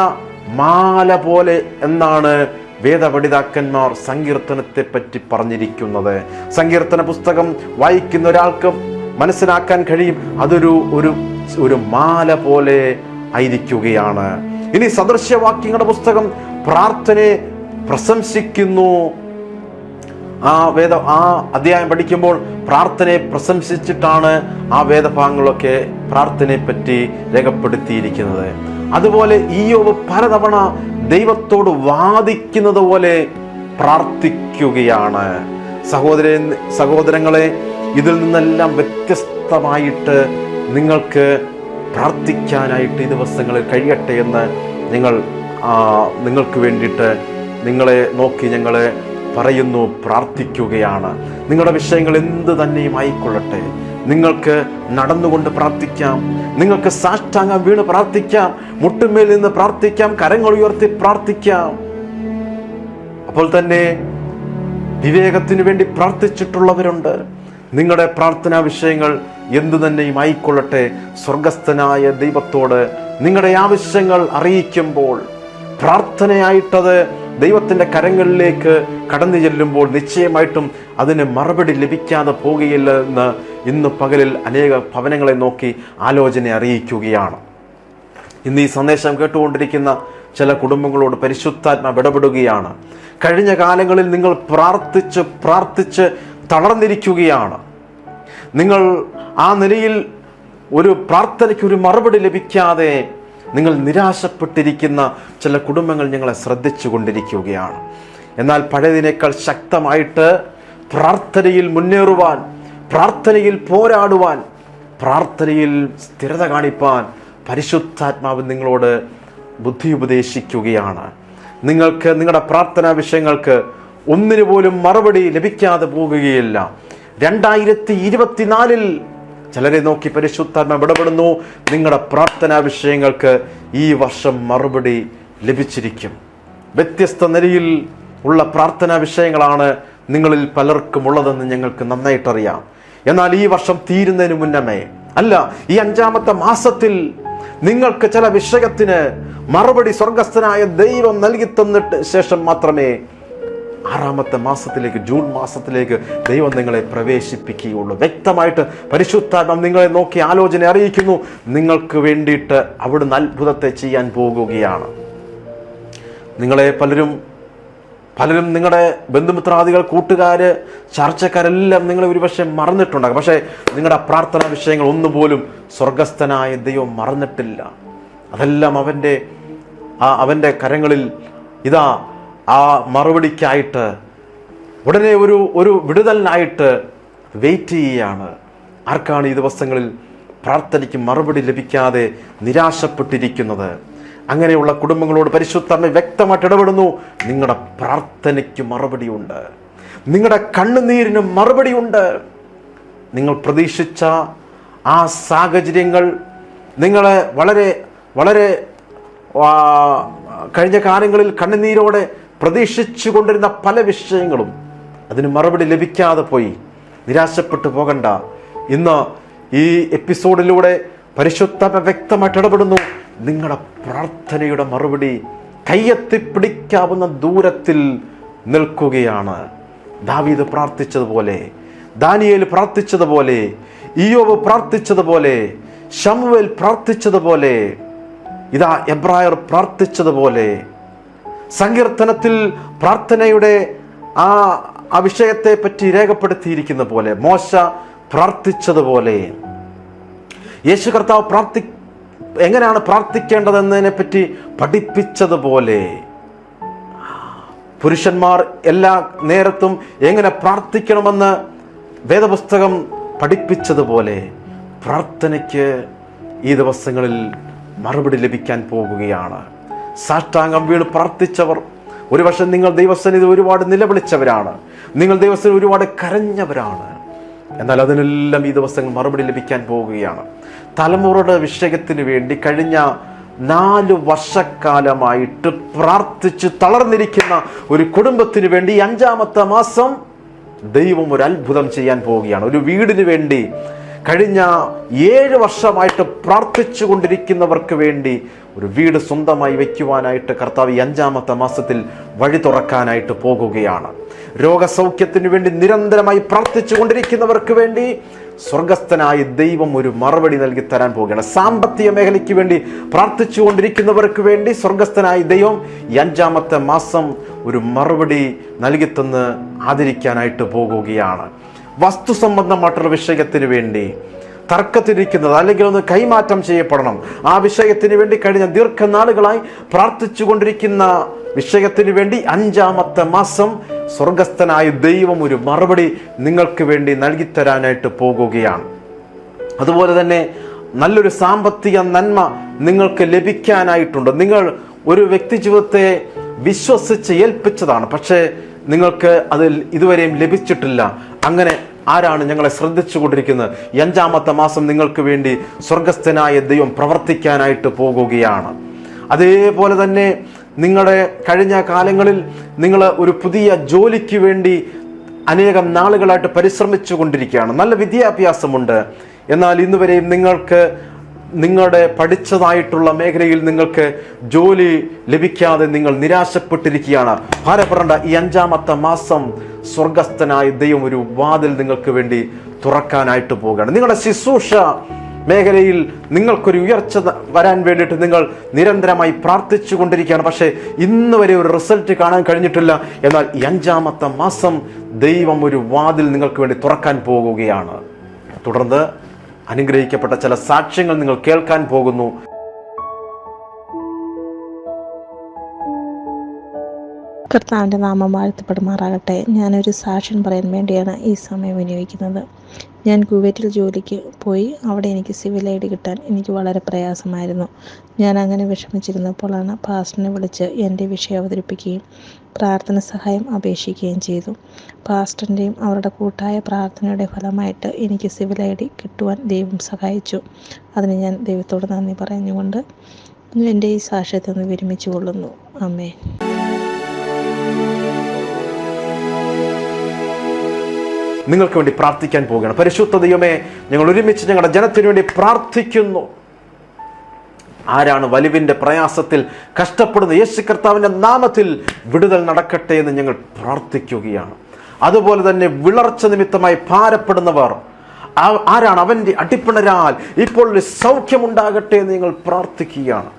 മാല പോലെ എന്നാണ് വേദപഠിതാക്കന്മാർ സങ്കീർത്തനത്തെ പറ്റി പറഞ്ഞിരിക്കുന്നത്. സങ്കീർത്തന പുസ്തകം വായിക്കുന്ന ഒരാൾക്ക് മനസ്സിലാക്കാൻ കഴിയും. അതൊരു ഒരു ഒരു മാല പോലെ ആയിരിക്കുകയാണ്. ഇനി സദൃശ്യവാക്യങ്ങളുടെ പുസ്തകം പ്രാർത്ഥനയെ പ്രശംസിക്കുന്നു. ആ വേദ ആ അധ്യായം പഠിക്കുമ്പോൾ പ്രാർത്ഥനയെ പ്രശംസിച്ചിട്ടാണ് ആ വേദഭാഗങ്ങളൊക്കെ പ്രാർത്ഥനയെ പറ്റി രേഖപ്പെടുത്തിയിരിക്കുന്നത്. അതുപോലെ ഈയോവ് പലതവണ ദൈവത്തോട് വാദിക്കുന്നത് പോലെ പ്രാർത്ഥിക്കുകയാണ്. സഹോദര സഹോദരങ്ങളെ ഇതിൽ നിന്നെല്ലാം വ്യത്യസ്തമായിട്ട് നിങ്ങൾക്ക് പ്രാർത്ഥിക്കാനായിട്ട് ഈ ദിവസങ്ങളിൽ കഴിയട്ടെ എന്ന് നിങ്ങൾ നിങ്ങൾക്ക് വേണ്ടിയിട്ട് നിങ്ങളെ നോക്കി ഞങ്ങൾ പറയുന്നു പ്രാർത്ഥിക്കുകയാണ്. നിങ്ങളുടെ വിഷയങ്ങൾ എന്ത് തന്നെയും ആയിക്കൊള്ളട്ടെ. നിങ്ങൾക്ക് നടന്നുകൊണ്ട് പ്രാർത്ഥിക്കാം. നിങ്ങൾക്ക് സാഷ്ടാംഗം വീണ് പ്രാർത്ഥിക്കാം. മുട്ടുമേൽ നിന്ന് പ്രാർത്ഥിക്കാം. കരങ്ങൾ ഉയർത്തി പ്രാർത്ഥിക്കാം. അപ്പോൾ തന്നെ വിവേകത്തിന് വേണ്ടി പ്രാർത്ഥിച്ചിട്ടുള്ളവരുണ്ട്. നിങ്ങളുടെ പ്രാർത്ഥനാ വിഷയങ്ങൾ എന്തു തന്നെയും ആയിക്കൊള്ളട്ടെ. സ്വർഗസ്ഥനായ ദൈവത്തോട് നിങ്ങളുടെ ആവശ്യങ്ങൾ അറിയിക്കുമ്പോൾ പ്രാർത്ഥനയായിട്ടത് ദൈവത്തിന്റെ കരങ്ങളിലേക്ക് കടന്നു ചെല്ലുമ്പോൾ നിശ്ചയമായിട്ടും അതിന് മറുപടി ലഭിക്കാതെ പോകുകയില്ല എന്ന് ഇന്ന് പകലിൽ അനേക ഭവനങ്ങളെ നോക്കി ആലോചന അറിയിക്കുകയാണ്. ഇന്ന് ഈ സന്ദേശം കേട്ടുകൊണ്ടിരിക്കുന്ന ചില കുടുംബങ്ങളോട് പരിശുദ്ധാത്മ ഇടപെടുകയാണ് കഴിഞ്ഞ കാലങ്ങളിൽ നിങ്ങൾ പ്രാർത്ഥിച്ച് പ്രാർത്ഥിച്ച് തളർന്നിരിക്കുകയാണ്. നിങ്ങൾ ആ നിലയിൽ ഒരു പ്രാർത്ഥനയ്ക്ക് ഒരു മറുപടി ലഭിക്കാതെ നിങ്ങൾ നിരാശപ്പെട്ടിരിക്കുന്ന ചില കുടുംബങ്ങൾ ഞങ്ങളെ ശ്രദ്ധിച്ചു കൊണ്ടിരിക്കുകയാണ് എന്നാൽ പഴയതിനേക്കാൾ ശക്തമായിട്ട് പ്രാർത്ഥനയിൽ മുന്നേറുവാൻ പ്രാർത്ഥനയിൽ പോരാടുവാൻ പ്രാർത്ഥനയിൽ സ്ഥിരത കാണിപ്പാൻ പരിശുദ്ധാത്മാവ് നിങ്ങളോട് ബുദ്ധി ഉപദേശിക്കുകയാണ്. നിങ്ങൾക്ക് നിങ്ങളുടെ പ്രാർത്ഥനാ വിഷയങ്ങൾക്ക് ഒന്നിനു പോലും മറുപടി ലഭിക്കാതെ പോകുകയില്ല. രണ്ടായിരത്തി ഇരുപത്തിനാലിൽ ചിലരെ നോക്കി പരിശുദ്ധാത്മ ഇടപെടുന്നു. നിങ്ങളുടെ പ്രാർത്ഥനാ വിഷയങ്ങൾക്ക് ഈ വർഷം മറുപടി ലഭിച്ചിരിക്കും. വ്യത്യസ്ത നിലയിൽ ഉള്ള പ്രാർത്ഥനാ വിഷയങ്ങളാണ് നിങ്ങളിൽ പലർക്കും ഉള്ളതെന്ന് ഞങ്ങൾക്ക് നന്നായിട്ടറിയാം. എന്നാൽ ഈ വർഷം തീരുന്നതിന് മുന്നമേ അല്ല ഈ അഞ്ചാമത്തെ മാസത്തിൽ നിങ്ങൾക്ക് ചില വിഷയത്തിന് മറുപടി സ്വർഗസ്ഥനായ ദൈവം നൽകി തന്നിട്ട് ശേഷം മാത്രമേ ആറാമത്തെ മാസത്തിലേക്ക് ജൂൺ മാസത്തിലേക്ക് ദൈവം നിങ്ങളെ പ്രവേശിപ്പിക്കുകയുള്ളൂ. വ്യക്തമായിട്ട് പരിശുദ്ധാത്മം നിങ്ങളെ നോക്കി ആലോചന അറിയിക്കുന്നു. നിങ്ങൾക്ക് വേണ്ടിയിട്ട് അവിടുന്ന് അത്ഭുതത്തെ ചെയ്യാൻ പോകുകയാണ്. നിങ്ങളെ പലരും പലരും നിങ്ങളുടെ ബന്ധുമിത്രാദികൾ കൂട്ടുകാർ ചർച്ചക്കാരെല്ലാം നിങ്ങളെ ഒരുപക്ഷെ മറന്നിട്ടുണ്ടാകും. പക്ഷേ നിങ്ങളുടെ പ്രാർത്ഥനാ വിഷയങ്ങൾ ഒന്നുപോലും സ്വർഗസ്ഥനായ ദൈവം മറന്നിട്ടില്ല. അതെല്ലാം അവന്റെ ആ അവന്റെ കരങ്ങളിൽ ഇതാ ആ മറുപടിക്കായിട്ട് ഉടനെ ഒരു ഒരു വിടുതലിനായിട്ട് വെയിറ്റ് ചെയ്യുകയാണ്. ആർക്കാണ് ഈ ദിവസങ്ങളിൽ പ്രാർത്ഥനയ്ക്ക് മറുപടി ലഭിക്കാതെ നിരാശപ്പെട്ടിരിക്കുന്നത്? അങ്ങനെയുള്ള കുടുംബങ്ങളോട് പരിശുദ്ധമ്മ വ്യക്തമായിട്ട് ഇടപെടുന്നു. നിങ്ങളുടെ പ്രാർത്ഥനയ്ക്ക് മറുപടിയുണ്ട്. നിങ്ങളുടെ കണ്ണുനീരിന് മറുപടിയുണ്ട്. നിങ്ങൾ പ്രതീക്ഷിച്ച ആ സാഹചര്യങ്ങൾ നിങ്ങളെ വളരെ വളരെ കഴിഞ്ഞ കാലങ്ങളിൽ കണ്ണുനീരോടെ പ്രതീക്ഷിച്ചു കൊണ്ടിരുന്ന പല വിഷയങ്ങളും അതിന് മറുപടി ലഭിക്കാതെ പോയി. നിരാശപ്പെട്ടു പോകണ്ട. ഇന്ന് ഈ എപ്പിസോഡിലൂടെ പരിശുദ്ധ വ്യക്തമായിട്ട് ഇടപെടുന്നു. നിങ്ങളുടെ പ്രാർത്ഥനയുടെ മറുപടി കയ്യെത്തിപ്പിടിക്കാവുന്ന ദൂരത്തിൽ നിൽക്കുകയാണ്. ദാവീദ് പ്രാർത്ഥിച്ചതുപോലെ ദാനിയേൽ പ്രാർത്ഥിച്ചതുപോലെ ഇയോവ് പ്രാർത്ഥിച്ചതുപോലെ ഷമുവേൽ പ്രാർത്ഥിച്ചതുപോലെ ഇതാ എബ്രായർ പ്രാർത്ഥിച്ചതുപോലെ. സങ്കീർത്തനത്തിൽ പ്രാർത്ഥനയുടെ ആ ആ വിഷയത്തെ പറ്റി രേഖപ്പെടുത്തിയിരിക്കുന്ന പോലെ മോശ പ്രാർത്ഥിച്ചതുപോലെ. യേശു കർത്താവ് പ്രാർത്ഥി എങ്ങനെയാണ് പ്രാർത്ഥിക്കേണ്ടതെന്നതിനെ പറ്റി പഠിപ്പിച്ചതുപോലെ. പുരുഷന്മാർ എല്ലാ നേരത്തും എങ്ങനെ പ്രാർത്ഥിക്കണമെന്ന് വേദപുസ്തകം പഠിപ്പിച്ചതുപോലെ പ്രാർത്ഥനയ്ക്ക് ഈ ദിവസങ്ങളിൽ മറുപടി ലഭിക്കാൻ പോകുകയാണ്. സാഷ്ടാംഗം വീണ് പ്രാർത്ഥിച്ചവർ ഒരുപക്ഷെ നിങ്ങൾ ദൈവസന്നിധി ഒരുപാട് നിലവിളിച്ചവരാണ്. നിങ്ങൾ ദൈവസന്നിധി ഒരുപാട് കരഞ്ഞവരാണ്. എന്നാൽ അതിനെല്ലാം ഈ ദിവസങ്ങൾ മറുപടി ലഭിക്കാൻ പോവുകയാണ് തലമുറയുടെ വിഷയത്തിന് വേണ്ടി കഴിഞ്ഞ നാല് വർഷക്കാലമായിട്ട് പ്രാർത്ഥിച്ച് തളർന്നിരിക്കുന്ന ഒരു കുടുംബത്തിന് വേണ്ടി അഞ്ചാമത്തെ മാസം ദൈവം ഒരു അത്ഭുതം ചെയ്യാൻ പോവുകയാണ്. ഒരു വീടിന് വേണ്ടി കഴിഞ്ഞ ഏഴ് വർഷമായിട്ട് പ്രാർത്ഥിച്ചു കൊണ്ടിരിക്കുന്നവർക്ക് വേണ്ടി ഒരു വീട് സ്വന്തമായി വയ്ക്കുവാനായിട്ട് കർത്താവ് ഈ അഞ്ചാമത്തെ മാസത്തിൽ വഴി തുറക്കാനായിട്ട് പോകുകയാണ്. രോഗസൗഖ്യത്തിനു വേണ്ടി നിരന്തരമായി പ്രാർത്ഥിച്ചു കൊണ്ടിരിക്കുന്നവർക്ക് വേണ്ടി സ്വർഗസ്ഥനായ ദൈവം ഒരു മറുപടി നൽകി തരാൻ പോവുകയാണ് സാമ്പത്തിക മേഖലയ്ക്ക് വേണ്ടി പ്രാർത്ഥിച്ചു കൊണ്ടിരിക്കുന്നവർക്ക് വേണ്ടി സ്വർഗസ്ഥനായ ദൈവം ഈ അഞ്ചാമത്തെ മാസം ഒരു മറുപടി നൽകിത്തന്ന് ആദരിക്കാനായിട്ട് പോകുകയാണ്. വസ്തു സംബന്ധമായിട്ടുള്ള വിഷയത്തിന് വേണ്ടി തർക്കത്തിരിക്കുന്നത് അല്ലെങ്കിൽ ഒന്ന് കൈമാറ്റം ചെയ്യപ്പെടണം. ആ വിഷയത്തിന് വേണ്ടി കഴിഞ്ഞ ദീർഘനാളുകളായി പ്രാർത്ഥിച്ചു കൊണ്ടിരിക്കുന്ന വിഷയത്തിന് വേണ്ടി അഞ്ചാമത്തെ മാസം സ്വർഗസ്ഥനായ ദൈവം ഒരു മറുപടി നിങ്ങൾക്ക് വേണ്ടി നൽകിത്തരാനായിട്ട് പോകുകയാണ്. അതുപോലെ തന്നെ നല്ലൊരു സാമ്പത്തിക നന്മ നിങ്ങൾക്ക് ലഭിക്കാനായിട്ടുണ്ട്. നിങ്ങൾ ഒരു വ്യക്തി ജീവിതത്തെ വിശ്വസിച്ച് ഏൽപ്പിച്ചതാണ്. പക്ഷേ നിങ്ങൾക്ക് അതിൽ ഇതുവരെയും ലഭിച്ചിട്ടില്ല. അങ്ങനെ ആരാണ് ഞങ്ങളെ ശ്രദ്ധിച്ചു കൊണ്ടിരിക്കുന്നത് അഞ്ചാമത്തെ മാസം നിങ്ങൾക്ക് വേണ്ടി സ്വർഗസ്ഥനായ ദൈവം പ്രവർത്തിക്കാനായിട്ട് പോകുകയാണ്. അതേപോലെ തന്നെ നിങ്ങളുടെ കഴിഞ്ഞ കാലങ്ങളിൽ നിങ്ങൾ ഒരു പുതിയ ജോലിക്ക് വേണ്ടി അനേകം നാളുകളായിട്ട് പരിശ്രമിച്ചു കൊണ്ടിരിക്കുകയാണ് നല്ല വിദ്യാഭ്യാസമുണ്ട്. എന്നാൽ ഇന്നുവരെയും നിങ്ങൾക്ക് നിങ്ങളുടെ പഠിച്ചതായിട്ടുള്ള മേഖലയിൽ നിങ്ങൾക്ക് ജോലി ലഭിക്കാതെ നിങ്ങൾ നിരാശപ്പെട്ടിരിക്കുകയാണ്. ഭാരപ്പെടേണ്ട ഈ അഞ്ചാമത്തെ മാസം സ്വർഗസ്ഥനായ ദൈവം ഒരു വാതിൽ നിങ്ങൾക്ക് വേണ്ടി തുറക്കാനായിട്ട് പോവുകയാണ്. നിങ്ങളുടെ ശുശ്രൂഷ മേഖലയിൽ നിങ്ങൾക്കൊരു ഉയർച്ച വരാൻ വേണ്ടിയിട്ട് നിങ്ങൾ നിരന്തരമായി പ്രാർത്ഥിച്ചു കൊണ്ടിരിക്കുകയാണ്. പക്ഷേ ഇന്ന് വരെ ഒരു റിസൾട്ട് കാണാൻ കഴിഞ്ഞിട്ടില്ല. എന്നാൽ ഈ അഞ്ചാമത്തെ മാസം ദൈവം ഒരു വാതിൽ നിങ്ങൾക്ക് വേണ്ടി തുറക്കാൻ പോകുകയാണ് തുടർന്ന് അനുഗ്രഹിക്കപ്പെട്ട ചില സാക്ഷ്യങ്ങൾ നിങ്ങൾ കേൾക്കാൻ പോകുന്നു. കർത്താവിന്റെ നാമം വാഴ്ത്തപ്പെടുമാറാകട്ടെ. ഞാനൊരു സാക്ഷ്യം പറയാൻ വേണ്ടിയാണ് ഈ സമയം വിനിയോഗിക്കുന്നത്. ഞാൻ കുവൈറ്റിൽ ജോലിക്ക് പോയി. അവിടെ എനിക്ക് സിവിൽ ഐ ഡി കിട്ടാൻ എനിക്ക് വളരെ പ്രയാസമായിരുന്നു. ഞാൻ അങ്ങനെ വിഷമിച്ചിരുന്നപ്പോഴാണ് പാസ്റ്ററിനെ വിളിച്ച് എന്റെ വിഷയം അവതരിപ്പിക്കുകയും പ്രാർത്ഥന സഹായം അപേക്ഷിക്കുകയും ചെയ്തു. പാസ്റ്ററിന്റെയും അവരുടെ കൂട്ടായ പ്രാർത്ഥനയുടെ ഫലമായിട്ട് എനിക്ക് സിവിൽ ഐ ഡി കിട്ടുവാൻ ദൈവം സഹായിച്ചു. അതിന് ഞാൻ ദൈവത്തോട് നന്ദി പറഞ്ഞുകൊണ്ട് എന്റെ ഈ സാക്ഷ്യത്തെ ഒന്ന് വിരമിച്ചു കൊള്ളുന്നു. അമ്മേ നിങ്ങൾക്ക് വേണ്ടി പ്രാർത്ഥിക്കാൻ പോവുകയാണ്. പരിശുദ്ധ ദൈവമേ ഞങ്ങൾ ഒരുമിച്ച് ഞങ്ങളുടെ ജനത്തിനു വേണ്ടി പ്രാർത്ഥിക്കുന്നു. ആരാണ് വലിവിന്റെ പ്രയാസത്തിൽ കഷ്ടപ്പെടുന്ന യേശു കർത്താവിന്റെ നാമത്തിൽ വിടുതൽ നടക്കട്ടെ എന്ന് ഞങ്ങൾ പ്രാർത്ഥിക്കുകയാണ്. അതുപോലെ തന്നെ വിളർച്ച നിമിത്തമായി ഭാരപ്പെടുന്നവർ ആരാണ് അവന്റെ അടിപ്പിണരാൽ ഇപ്പോൾ സൗഖ്യമുണ്ടാകട്ടെ എന്ന് ഞങ്ങൾ പ്രാർത്ഥിക്കുകയാണ്.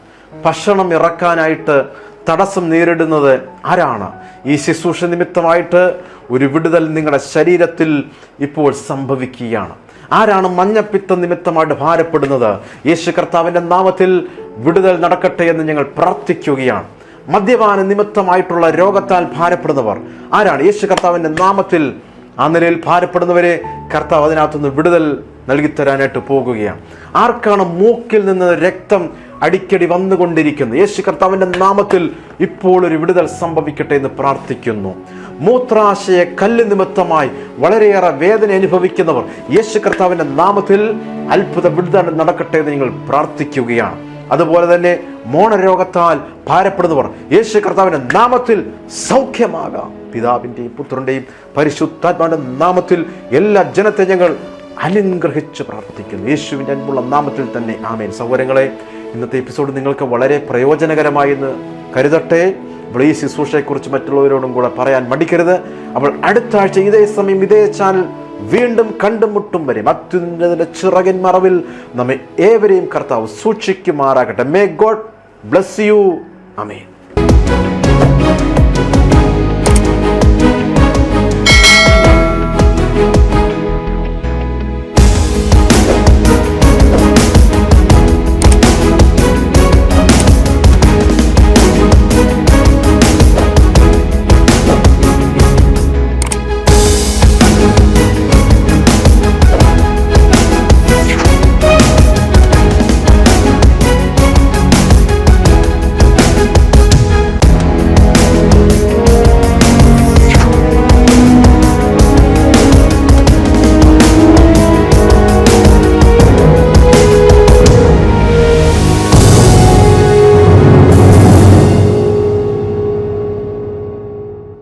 ഭക്ഷണം ഇറക്കാനായിട്ട് തടസ്സം നേരിടുന്നത് ആരാണ്? ഈ ശുശ്രൂഷ നിമിത്തമായിട്ട് ഒരു വിടുതൽ നിങ്ങളുടെ ശരീരത്തിൽ ഇപ്പോൾ സംഭവിക്കുകയാണ്. ആരാണ് മഞ്ഞപ്പിത്ത നിമിത്തമായിട്ട് ഭാരപ്പെടുന്നത്? യേശു കർത്താവിന്റെ നാമത്തിൽ വിടുതൽ നടക്കട്ടെ എന്ന് ഞങ്ങൾ പ്രാർത്ഥിക്കുകയാണ്. മദ്യപാന നിമിത്തമായിട്ടുള്ള രോഗത്താൽ ഭാരപ്പെടുന്നവർ ആരാണ്? യേശു കർത്താവിന്റെ നാമത്തിൽ ആ നിലയിൽ ഭാരപ്പെടുന്നവരെ കർത്താവ് അതിനകത്തുനിന്ന് വിടുതൽ നൽകിത്തരാനായിട്ട് പോകുകയാണ്. ആർക്കാണ് മൂക്കിൽ നിന്ന് രക്തം അടിക്കടി വന്നുകൊണ്ടിരിക്കുന്നത്? യേശു കർത്താവിന്റെ നാമത്തിൽ ഇപ്പോൾ ഒരു വിടുതൽ സംഭവിക്കട്ടെ എന്ന് പ്രാർത്ഥിക്കുന്നു. മൂത്രാശയ കല്ല് നിമിത്തമായി വളരെയേറെ വേദന അനുഭവിക്കുന്നവർ യേശു കർത്താവിന്റെ നാമത്തിൽ അത്ഭുത വിടുതൽ നടക്കട്ടെ എന്ന് നിങ്ങൾ പ്രാർത്ഥിക്കുകയാണ്. അതുപോലെ തന്നെ മോണരോഗത്താൽ ഭാരപ്പെടുന്നവർ യേശു കർത്താവിന്റെ നാമത്തിൽ സൗഖ്യമാകാം. പിതാവിന്റെയും പുത്രന്റെയും പരിശുദ്ധാത്മാവിന്റെ നാമത്തിൽ എല്ലാ ജനത്തെ ഞങ്ങൾ അനുഗ്രഹിച്ച് പ്രാർത്ഥിക്കുന്നു. യേശുവിന്റെ അൻപുള്ള നാമത്തിൽ തന്നെ ആമേൻ. സൗകര്യങ്ങളെ ഇന്നത്തെ എപ്പിസോഡ് നിങ്ങൾക്ക് വളരെ പ്രയോജനകരമായി എന്ന് കരുതട്ടെ. വിളി ശുശ്രൂഷയെക്കുറിച്ച് മറ്റുള്ളവരോടും കൂടെ പറയാൻ മടിക്കരുത്. അപ്പോൾ അടുത്ത ആഴ്ച ഇതേ സമയം ഇതേ ചാനൽ വീണ്ടും കണ്ടുമുട്ടും വരെ അത്യുന്നതിന്റെ ചിറകൻ മറവിൽ നമ്മെ ഏവരെയും കർത്താവ് സൂക്ഷിക്കുമാറാകട്ടെ. May God bless you amen